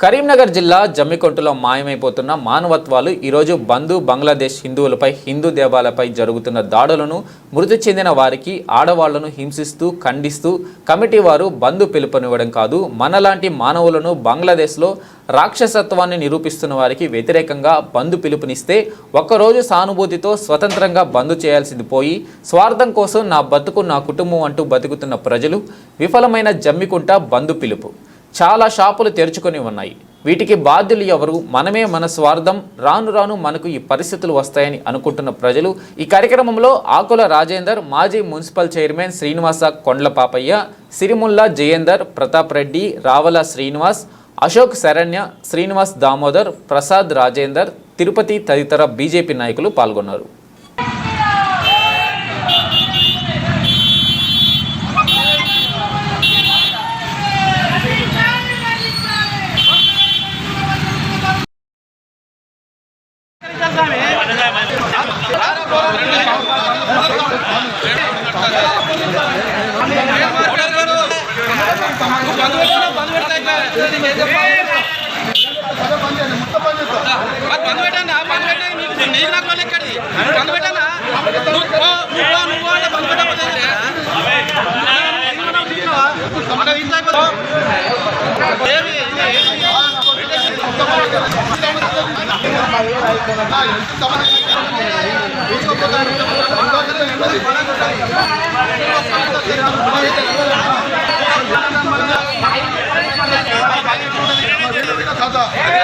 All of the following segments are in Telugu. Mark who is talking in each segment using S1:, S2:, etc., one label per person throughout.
S1: కరీంనగర్ జిల్లా జమ్మికొంటలో మాయమైపోతున్న మానవత్వాలు ఈరోజు బంధు బంగ్లాదేశ్ హిందువులపై హిందూ దేవాలపై జరుగుతున్న దాడులను మృతి చెందిన వారికి ఆడవాళ్ళను హింసిస్తూ ఖండిస్తూ కమిటీ వారు బంధు పిలుపునివ్వడం కాదు. మనలాంటి మానవులను బంగ్లాదేశ్లో రాక్షసత్వాన్ని నిరూపిస్తున్న వారికి వ్యతిరేకంగా బంధు పిలుపునిస్తే ఒక్కరోజు సానుభూతితో స్వతంత్రంగా బంధు చేయాల్సింది పోయి స్వార్థం కోసం నా బతుకు నా కుటుంబం అంటూ బతుకుతున్న ప్రజలు విఫలమైన జమ్మికుంట బంధు పిలుపు. చాలా షాపులు తెరుచుకొని ఉన్నాయి. వీటికి బాధ్యులు ఎవరు? మనమే మన స్వార్థం. రాను రాను మనకు ఈ పరిస్థితులు వస్తాయని అనుకుంటున్న ప్రజలు. ఈ కార్యక్రమంలో ఆకుల రాజేందర్ మాజీ మున్సిపల్ చైర్మన్ శ్రీనివాస కొండ్ల పాపయ్య సిరిముల్లా జయేందర్ ప్రతాప్ రెడ్డి రావల శ్రీనివాస్ అశోక్ శరణ్య శ్రీనివాస్ దామోదర్ ప్రసాద్ రాజేందర్ తిరుపతి తదితర బీజేపీ నాయకులు పాల్గొన్నారు.
S2: మరి బంద్ పెట్టన్నా బంద్ పెట్టా నీకు నాకు వాళ్ళు ఎక్కడి బంద్ నువ్వు నువ్వు నువ్వు అంటే పెట్టకపోతే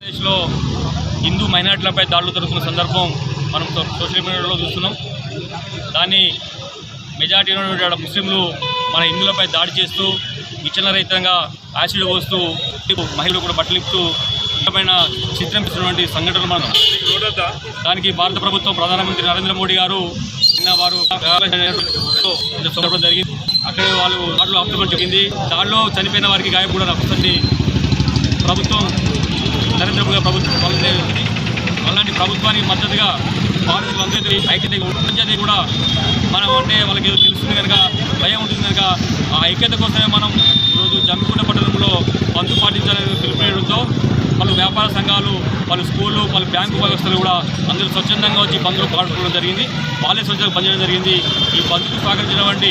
S3: ఆంధ్రప్రదేశ్లో హిందూ మైనార్టీలపై దాడులు జరుగుతున్న సందర్భం మనం సోషల్ మీడియాలో చూస్తున్నాం. దాన్ని మెజార్టీ ముస్లింలు మన హిందువులపై దాడి చేస్తూ విచ్చలరహితంగా యాసిడ్ పోస్తూ మహిళలు కూడా బట్టలిపుతూ ముఖ్యమైన చిత్రించినటువంటి సంఘటనలు మనం దానికి భారత ప్రభుత్వం ప్రధానమంత్రి నరేంద్ర మోడీ గారు నిన్న వారు జరిగింది. అక్కడే వాళ్ళు దాడిలో ఆపుకోవడం జరిగింది దాడిలో చనిపోయిన వారికి గాయం కూడా ప్రభుత్వం నరేంద్ర మోదీ ప్రభుత్వం వాళ్ళదే ఉంది అలాంటి ప్రభుత్వానికి మద్దతుగా భారతీయులందరికీ ఐక్యత ఉంటుంది కూడా మనం అంటే వాళ్ళకి ఏదో తెలుస్తుంది కనుక భయం ఉంటుంది కనుక ఆ ఐక్యత కోసమే మనం ఈరోజు జమ్మికుంట పట్టణంలో పంతు పాటించాలని పిలుపునేయడంతో పలు వ్యాపార సంఘాలు పలు స్కూళ్ళు పలు బ్యాంకు వ్యవస్థలు కూడా అందరూ స్వచ్ఛందంగా వచ్చి బంధువులు పాల్గొనడం జరిగింది. వాళ్ళే స్వచ్ఛంగా పనిచేయడం జరిగింది. ఈ బంధుకు సహకరించినటువంటి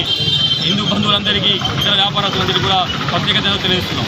S3: హిందూ బంధువులందరికీ ఇతర వ్యాపారస్తులందరికీ కూడా ప్రత్యేకత తెలియజేస్తున్నాం.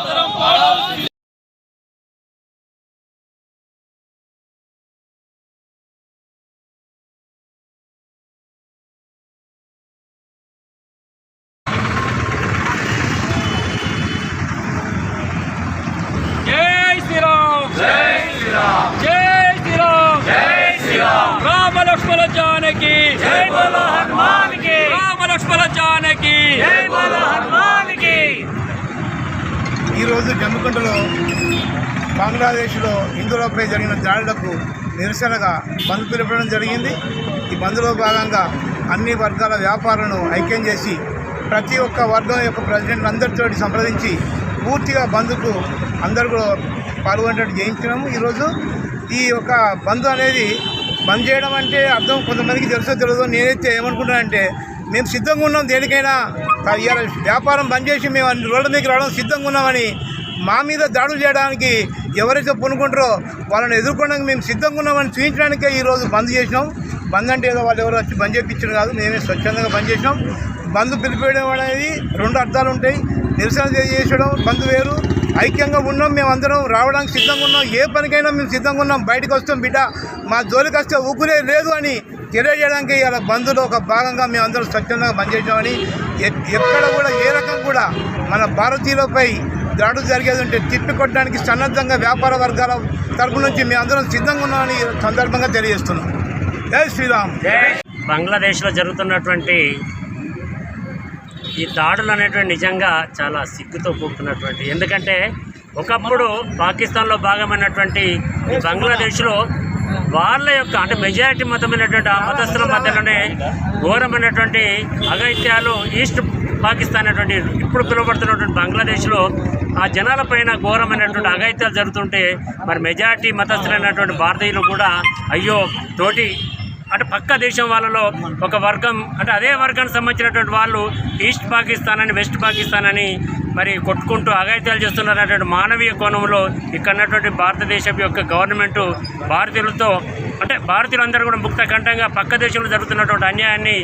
S3: లక్ష్మణ జానకి. జై బోలో హనుమాన్కి రామ లక్ష్మణ జానకి. జై బోలో హనుమాన్కి
S4: ఈరోజు జమ్మికుంటలో బంగ్లాదేశ్లో హిందువులపై జరిగిన దాడులకు నిరసనగా బంద్ పిలపడం జరిగింది. ఈ బంద్లో భాగంగా అన్ని వర్గాల వ్యాపారులను ఐక్యం చేసి ప్రతి ఒక్క వర్గం యొక్క ప్రెసిడెంట్ అందరితో సంప్రదించి పూర్తిగా బంద్కు అందరూ కూడా పాల్గొనేటట్టు చేయించినాము. ఈరోజు ఈ యొక్క బంద్ అనేది బంద్ చేయడం అంటే అర్థం కొంతమందికి తెలుసో తెలియదు నేనైతే ఏమనుకుంటానంటే మేము సిద్ధంగా ఉన్నాం దేనికైనా. ఇవాళ వ్యాపారం బంద్ చేసి మేము అన్ని రోడ్ల మీదకి రావడం సిద్ధంగా ఉన్నామని మా మీద దాడులు చేయడానికి ఎవరైతే పొనుకుంటారో వాళ్ళని ఎదుర్కోవడానికి మేము సిద్ధంగా ఉన్నామని చూపించడానికే ఈరోజు బంద్ చేసినాం. బంద్ అంటే ఏదో వాళ్ళు ఎవరు వచ్చి బంద్ చేయించడం కాదు మేమే స్వచ్ఛందంగా బంద్ చేసినాం. బంద్ పిలిపేయడం అనేది రెండు అర్థాలు ఉంటాయి. నిరసన తెలియజేయడం బంద్ వేరు. ఐక్యంగా ఉన్నాం మేము అందరం రావడానికి సిద్ధంగా ఉన్నాం. ఏ పనికైనా మేము సిద్ధంగా ఉన్నాం. బయటకు వస్తాం బిడ్డ. మా జోలికి వస్తే ఊకునే లేదు అని తెలియజేయడానికి ఇలా బంధులో ఒక భాగంగా మేము అందరం స్వచ్ఛందంగా పనిచేసామని ఎక్కడ కూడా ఏ రకం కూడా మన భారతీయులపై దాడులు జరిగేది ఉంటే తిప్పి కొట్టడానికి సన్నద్ధంగా వ్యాపార వర్గాల తరపు నుంచి మేము అందరం సిద్ధంగా ఉన్నామని సందర్భంగా తెలియజేస్తున్నాం. జై శ్రీరామ్.
S5: బంగ్లాదేశ్లో జరుగుతున్నటువంటి ఈ దాడులు అనేటువంటి నిజంగా చాలా సిగ్గుతో కూడుకున్నటువంటి. ఎందుకంటే ఒకప్పుడు పాకిస్తాన్లో భాగమైనటువంటి బంగ్లాదేశ్లో వాళ్ళ యొక్క అంటే మెజారిటీ మతమైనటువంటి ఆ మతస్థుల మధ్యలోనే ఘోరమైనటువంటి అగైత్యాలు ఈస్ట్ పాకిస్తాన్ అనేటువంటి ఇప్పుడు పిలువబడుతున్నటువంటి బంగ్లాదేశ్లో ఆ జనాల పైన ఘోరమైనటువంటి అగైత్యాలు జరుగుతుంటే మరి మెజారిటీ మతస్థులైనటువంటి భారతీయులు కూడా అయ్యో తోటి అంటే పక్క దేశం వాళ్ళలో ఒక వర్గం అంటే అదే వర్గానికి సంబంధించినటువంటి వాళ్ళు ఈస్ట్ పాకిస్తాన్ అని వెస్ట్ పాకిస్తాన్ అని మరి కొట్టుకుంటూ అగాయిత్యాలు చేస్తున్నటువంటి మానవీయ కోణంలో ఇక్కడ ఉన్నటువంటి భారతదేశం యొక్క గవర్నమెంట్ భారతీయులతో అంటే భారతీయులందరూ కూడా ముక్తఖండంగా పక్క దేశంలో జరుగుతున్నటువంటి అన్యాయాన్ని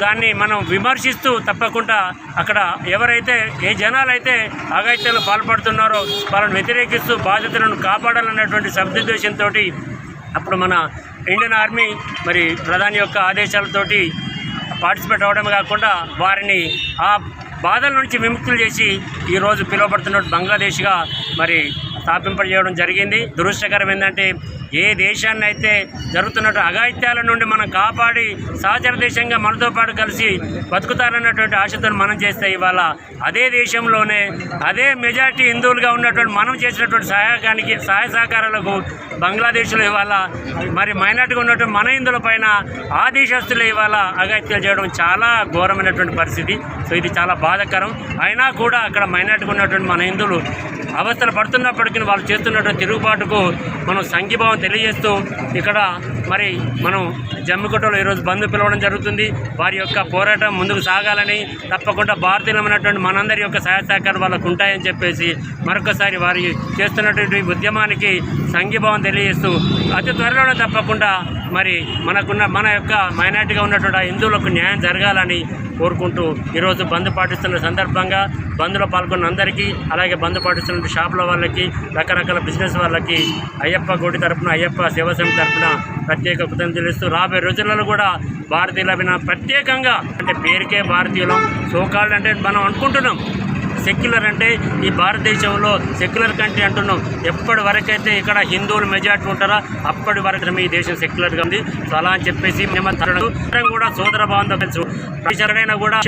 S5: దాన్ని మనం విమర్శిస్తూ తప్పకుండా అక్కడ ఎవరైతే ఏ జనాలైతే అగాయిత్యాలు పాల్పడుతున్నారో వాళ్ళని వ్యతిరేకిస్తూ బాధ్యతలను కాపాడాలన్నటువంటి సబ్దుద్దేశంతో అప్పుడు మన ఇండియన్ ఆర్మీ మరి ప్రధాని యొక్క ఆదేశాలతోటి పార్టిసిపేట్ అవ్వడం కాకుండా వారిని ఆ బాధల నుంచి విముక్తులు చేసి ఈరోజు పిలువబడుతున్న బంగ్లాదేశ్గా మరి స్థాపింపజేయడం జరిగింది. దురదృష్టకరం ఏంటంటే ఏ దేశాన్ని అయితే జరుగుతున్నట్టు అఘాయిత్యాల నుండి మనం కాపాడి సహచర దేశంగా మనతో పాటు కలిసి బతుకుతారన్నటువంటి ఆశతో మనం చేస్తే ఇవాళ అదే దేశంలోనే అదే మెజార్టీ హిందువులుగా ఉన్నటువంటి మనం చేసినటువంటి సహాయకానికి సహాయ సహకారాలకు బంగ్లాదేశ్లో ఇవాళ మరి మైనార్టీగా ఉన్నటువంటి మన హిందువుల పైన ఆ దేశస్తులు ఇవాళ అఘాయిత్యాలు చేయడం చాలా ఘోరమైనటువంటి పరిస్థితి. సో ఇది చాలా బాధాకరం. అయినా కూడా అక్కడ మైనార్టీగా ఉన్నటువంటి మన హిందువులు అవస్థలు పడుతున్నప్పటికీ వాళ్ళు చేస్తున్నటువంటి తిరుగుబాటుకు మనం సంఘీభావం తెలియజేస్తూ ఇక్కడ మరి మనం జమ్మిగుట్టలో ఈరోజు బంద్ పిలవడం జరుగుతుంది. వారి యొక్క పోరాటం ముందుకు సాగాలని తప్పకుండా భారతీయులమైనటువంటి మనందరి యొక్క సహాయ సహకారం వాళ్ళకు ఉంటాయని చెప్పేసి మరొకసారి వారి చేస్తున్నటువంటి ఉద్యమానికి సంఘీభావం తెలియజేస్తూ అతి త్వరలోనే తప్పకుండా మరి మనకున్న మన యొక్క మైనార్టీగా ఉన్నటువంటి హిందువులకు న్యాయం జరగాలని కోరుకుంటూ ఈరోజు బంద్ పాటిస్తున్న సందర్భంగా బంద్లో పాల్గొన్న అందరికీ అలాగే బంద్ పాటిస్తున్న షాపుల వాళ్ళకి రకరకాల బిజినెస్ వాళ్ళకి అయ్యప్ప గుడి తరపున అయ్యప్ప సేవా సమితి తరపున ప్రత్యేక కృతజ్ఞతలు తెలుస్తూ రాబోయే రోజులలో కూడా భారతీయుల ప్రత్యేకంగా అంటే పేరుకే భారతీయులం సోకాళ్ళు అంటే మనం అనుకుంటున్నాం. సెక్యులర్ అంటే ఈ భారతదేశంలో సెక్యులర్ కంట్రీ అంటున్నాం. ఎప్పటి వరకైతే ఇక్కడ హిందువులు మెజార్టీ ఉంటారో అప్పటి వరకు ఈ దేశం సెక్యులర్గా ఉంది. సో అలా అని చెప్పేసి మేము కూడా సోదర భావంతో తెలుసు ప్రతి కూడా